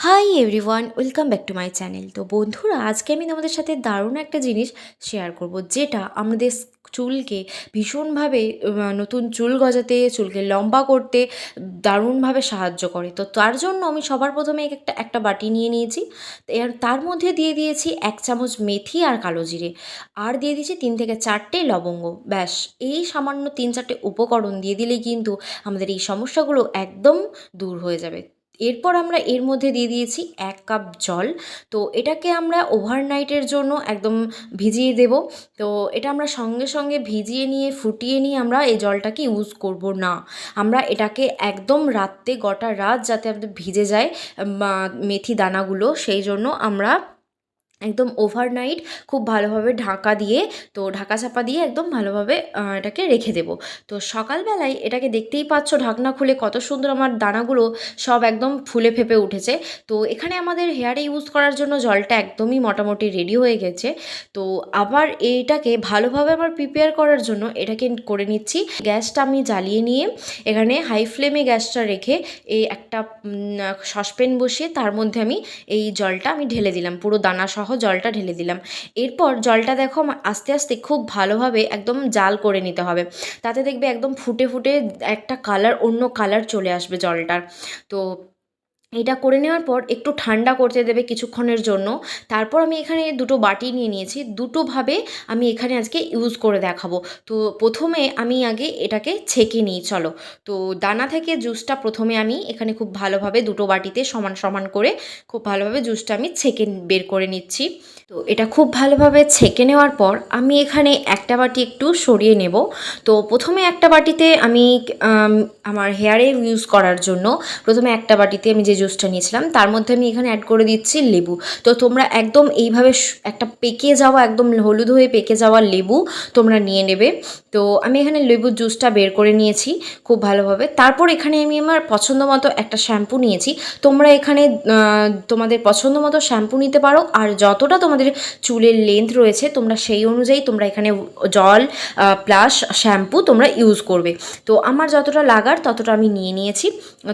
Hi everyone welcome back to my channel তো বন্ধুরা, আজকে আমি তোমাদের সাথে দারুণ একটা জিনিস শেয়ার করব, যেটা আমাদের চুলকে ভীষণভাবে নতুন চুল গজাতে, চুলকে লম্বা করতে দারুণভাবে সাহায্য করে। তো তার জন্য আমি সবার প্রথমে একটা একটা বাটি নিয়ে নিয়েছি। এর, তার মধ্যে দিয়ে দিয়েছি এক চামচ মেথি আর কালো জিরে। আর দিয়ে দিয়েছি তিন থেকে চারটে লবঙ্গ। ব্যাস, এই সামান্য তিন চারটে উপকরণ দিয়ে দিলেই কিন্তু আমাদের এই সমস্যাগুলো একদম দূর হয়ে যাবে। এরপর আমরা এর মধ্যে দিয়ে দিয়েছি এক কাপ জল। তো এটাকে আমরা ওভারনাইটের জন্য একদম ভিজিয়ে দেব। তো এটা আমরা সঙ্গে সঙ্গে ভিজিয়ে নিয়ে, ফুটিয়ে নিয়ে আমরা এই জলটাকে ইউজ করব না। আমরা এটাকে একদম রাত্রে গোটা রাত যাতে আমাদের ভিজে যায় মেথি দানাগুলো, সেই জন্য আমরা একদম ওভারনাইট খুব ভালোভাবে ঢাকা দিয়ে, তো ঢাকা চাপা দিয়ে একদম ভালোভাবে এটাকে রেখে দেবো। তো সকালবেলায় এটাকে দেখতেই পাচ্ছ ঢাকনা খুলে কত সুন্দর আমার দানাগুলো সব একদম ফুলে ফেপে উঠেছে। তো এখানে আমাদের হেয়ারে ইউজ করার জন্য জলটা একদমই মোটামুটি রেডি হয়ে গেছে। তো আবার এইটাকে ভালোভাবে আমার প্রিপেয়ার করার জন্য এটাকে করে নিচ্ছি। গ্যাসটা আমি জ্বালিয়ে নিয়ে এখানে হাই ফ্লেমে গ্যাসটা রেখে এই একটা সসপ্যান বসিয়ে তার মধ্যে আমি এই জলটা আমি ঢেলে দিলাম। পুরো দানা সহ জলটা ঢেলে দিলাম। এরপর জলটা দেখো আস্তে আস্তে খুব ভালোভাবে একদম জাল করে নিতে হবে। তাতে দেখবে একদম ফুটে ফুটে একটা কালার অন্য কালার চলে আসবে জলটার। তো এটা করে নেওয়ার পর একটু ঠান্ডা করতে দেবে কিছুক্ষণের জন্য। তারপর আমি এখানে দুটো বাটি নিয়ে নিয়েছি। দুটোভাবে আমি এখানে আজকে ইউজ করে দেখাবো। তো প্রথমে আমি আগে এটাকে ছেঁকে নিই, চলো। তো দানা থেকে জুসটা প্রথমে আমি এখানে খুব ভালোভাবে দুটো বাটিতে সমান সমান করে খুব ভালোভাবে জুসটা আমি ছেঁকে বের করে নিচ্ছি। তো এটা খুব ভালোভাবে ছেঁকে নেওয়ার পর আমি এখানে একটা বাটি একটু সরিয়ে নেব। তো প্রথমে একটা বাটিতে আমি আমার হেয়ারে ইউজ করার জন্য প্রথমে একটা বাটিতে আমি যে জুসটা নিয়েছিলাম। তার মধ্যে আমি এখানে অ্যাড করে দিচ্ছি লেবু। তো তোমরা একদম এইভাবে একটা পেকে যাওয়া, একদম হলুদ হয়ে পেকে যাওয়া লেবু তোমরা নিয়ে নেবে। তো আমি এখানে লেবুর জুসটা বের করে নিয়েছি খুব ভালোভাবে। তারপর এখানে আমি আমার পছন্দ মতো একটা শ্যাম্পু নিয়েছি। তোমরা এখানে তোমাদের পছন্দ মতো শ্যাম্পু নিতে পারো। আর যতটা তোমাদের চুলের লেন্থ রয়েছে, তোমরা সেই অনুযায়ী তোমরা এখানে জল প্লাস শ্যাম্পু তোমরা ইউজ করবে। তো আমার যতটা লাগার ততটা আমি নিয়ে নিয়েছি।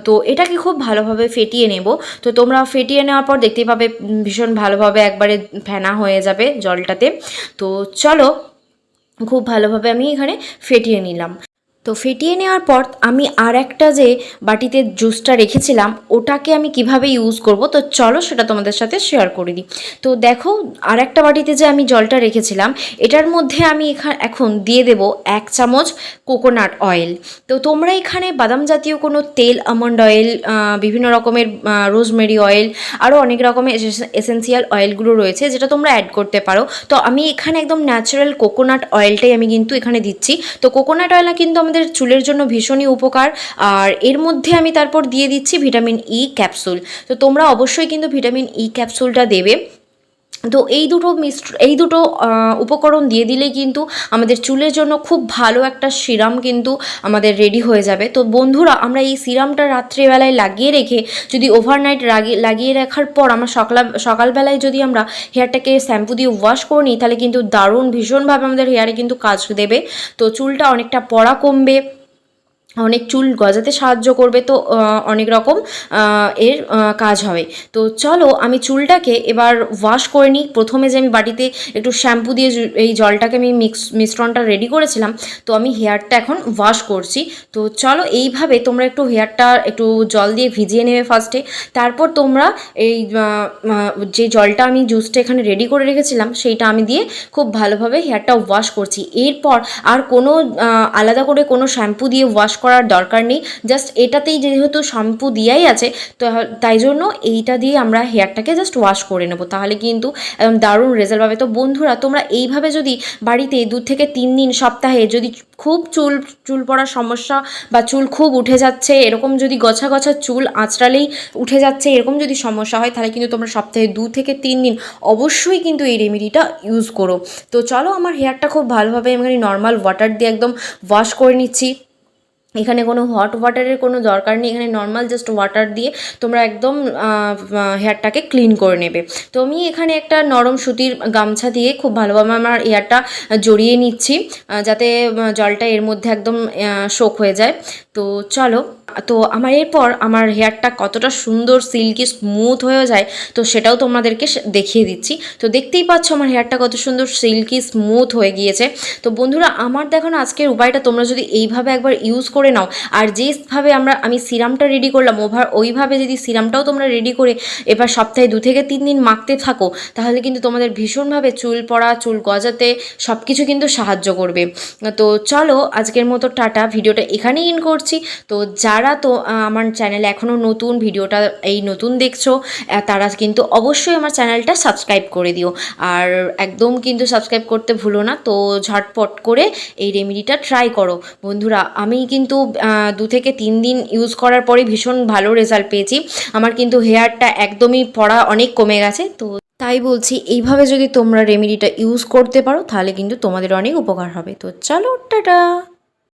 তো এটাকে খুব ভালোভাবে ফেটিয়ে নেব। তো তোমরা ফেটিয়ে নেওয়ার পর দেখতেই পাবে ভীষণ ভালোভাবে একবারে ফেনা হয়ে যাবে জলটাতে। তো চলো, খুব ভালোভাবে আমি এখানে ফেটিয়ে নিলাম। তো ফেটিয়ে নেওয়ার পর আমি আর একটা যে বাটিতে জুসটা রেখেছিলাম, ওটাকে আমি কীভাবে ইউজ করব? তো চলো সেটা তোমাদের সাথে শেয়ার করে দিই। তো দেখো, আর একটা বাটিতে যে আমি জলটা রেখেছিলাম, এটার মধ্যে আমি এখা, এখন দিয়ে দেব এক চামচ কোকোনাট অয়েল তো তোমরা এখানে বাদাম জাতীয় কোনো তেল আমন্ড অয়েল বিভিন্ন রকমের রোজমেরি অয়েল আরও অনেক রকমের এসেন্সিয়াল অয়েলগুলো রয়েছে যেটা তোমরা অ্যাড করতে পারো। তো আমি এখানে একদম ন্যাচারাল কোকোনাট অয়েলটাই আমি কিন্তু এখানে দিচ্ছি। তো কোকোনাট অয়েল কিন্তু আমাদের চুলের জন্য ভীষণই উপকার। আর এর মধ্যে আমি তারপর দিয়ে দিচ্ছি ভিটামিন ই ক্যাপসুল তো তোমরা অবশ্যই কিন্তু ভিটামিন ই ক্যাপসুলটা দেবে। তো এই দুটো মিশ্র, এই দুটো উপকরণ দিয়ে দিলেই কিন্তু আমাদের চুলের জন্য খুব ভালো একটা সিরাম কিন্তু আমাদের রেডি হয়ে যাবে। তো বন্ধুরা, আমরা এই সিরামটা রাত্রিবেলায় লাগিয়ে রেখে যদি ওভারনাইট লাগিয়ে লাগিয়ে রাখার পর আমরা সকাল, সকালবেলায় যদি আমরা হেয়ারটাকে শ্যাম্পু দিয়ে ওয়াশ করে নিই, তাহলে কিন্তু দারুণ ভীষণভাবে আমাদের হেয়ারে কিন্তু কাজ দেবে। তো চুলটা অনেকটা পড়া কমবে। অনেক চুল গজাতে সাহায্য করবে তো অনেক রকম এর কাজ হবে। তো চলো আমি চুলটাকে এবার ওয়াশ করে নিই। প্রথমে যে আমি বাড়িতে একটু শ্যাম্পু দিয়ে এই জলটাকে আমি মিক্স মিশ্রণটা রেডি করেছিলাম, তো আমি হেয়ারটা এখন ওয়াশ করছি। তো চলো এইভাবে তোমরা একটু হেয়ারটা একটু জল দিয়ে ভিজিয়ে নেবে ফার্স্টে তারপর তোমরা এই যে জলটা আমি জুসটা এখানে রেডি করে রেখেছিলাম, সেইটা আমি দিয়ে খুব ভালোভাবে হেয়ারটা ওয়াশ করছি। এরপর আর কোনো আলাদা করে কোনো শ্যাম্পু দিয়ে ওয়াশ করার দরকার নেই। জাস্ট এটাতেই যেহেতু শ্যাম্পু দিয়াই আছে, তো তাই জন্য এইটা দিয়ে আমরা হেয়ারটাকে জাস্ট ওয়াশ করে নেব। তাহলে কিন্তু দারুণ রেজাল্ট পাবে। তো বন্ধুরা, তোমরা এইভাবে যদি বাড়িতে দু থেকে তিন দিন সপ্তাহে যদি খুব চুল চুল পড়ার সমস্যা বা চুল খুব উঠে যাচ্ছে, এরকম যদি গছা গছা চুল আঁচড়ালেই উঠে যাচ্ছে, এরকম যদি সমস্যা হয়, তাহলে কিন্তু তোমরা সপ্তাহে দু থেকে তিন দিন অবশ্যই কিন্তু এই রেমেডিটা ইউজ করো। তো চলো, আমার হেয়ারটা খুব ভালোভাবে আমি নর্মাল ওয়াটার দিয়ে একদম ওয়াশ করে নিচ্ছি। এখানে কোনো হট ওয়াটারের কোনো দরকার নেই, এখানে নর্মাল জাস্ট ওয়াটার দিয়ে তোমরা একদম হেয়ারটাকে ক্লিন করে নেবে। তো আমি এখানে একটা নরম সুতির গামছা দিয়ে খুব ভালোভাবে আমার হেয়ারটা জড়িয়ে নিচ্ছি যাতে জলটা এর মধ্যে একদম শোক হয়ে যায়। তো চলো, তো আমার এরপর আমার হেয়ারটা কতটা সুন্দর, সিল্কি স্মুথ হয়ে যায়, তো সেটাও তোমাদেরকে দেখিয়ে দিচ্ছি। তো দেখতেই পাচ্ছ আমার হেয়ারটা কত সুন্দর, সিল্কি স্মুথ হয়ে গিয়েছে। তো বন্ধুরা, আমার দেখানো আজকের উপায়টা, তোমরা যদি এইভাবে একবার ইউজ করে নাও, আর যেভাবে আমরা, আমি সিরামটা রেডি করলাম, ওভার, ওইভাবে যদি সিরামটাও তোমরা রেডি করে এবার সপ্তাহে দু থেকে তিন দিন মাখতে থাকো, তাহলে কিন্তু তোমাদের ভীষণভাবে চুল পড়া, চুল গজাতে সব কিছু কিন্তু সাহায্য করবে। তো চলো, আজকের মতো টাটা, ভিডিওটা এখানেই ইন করছি। তো যারা তো আমার চ্যানেলে এখনও নতুন, ভিডিওটা এই নতুন দেখছ তারা কিন্তু অবশ্যই আমার চ্যানেলটা সাবস্ক্রাইব করে দিও। আর একদম কিন্তু সাবস্ক্রাইব করতে ভুলো না, তো ঝটপট করে এই রেমেডিটা ট্রাই করো। বন্ধুরা, আমি কিন্তু দু থেকে তিন দিন ইউজ করার পরে ভীষণ ভালো রেজাল্ট পেয়েছি। আমার কিন্তু হেয়ারটা একদমই পড়া অনেক কমে গেছে, তো তাই বলছি, এইভাবে যদি তোমরা রেমেডিটা ইউজ করতে পারো, তাহলে কিন্তু তোমাদের অনেক উপকার হবে। তো চলো, টাটা!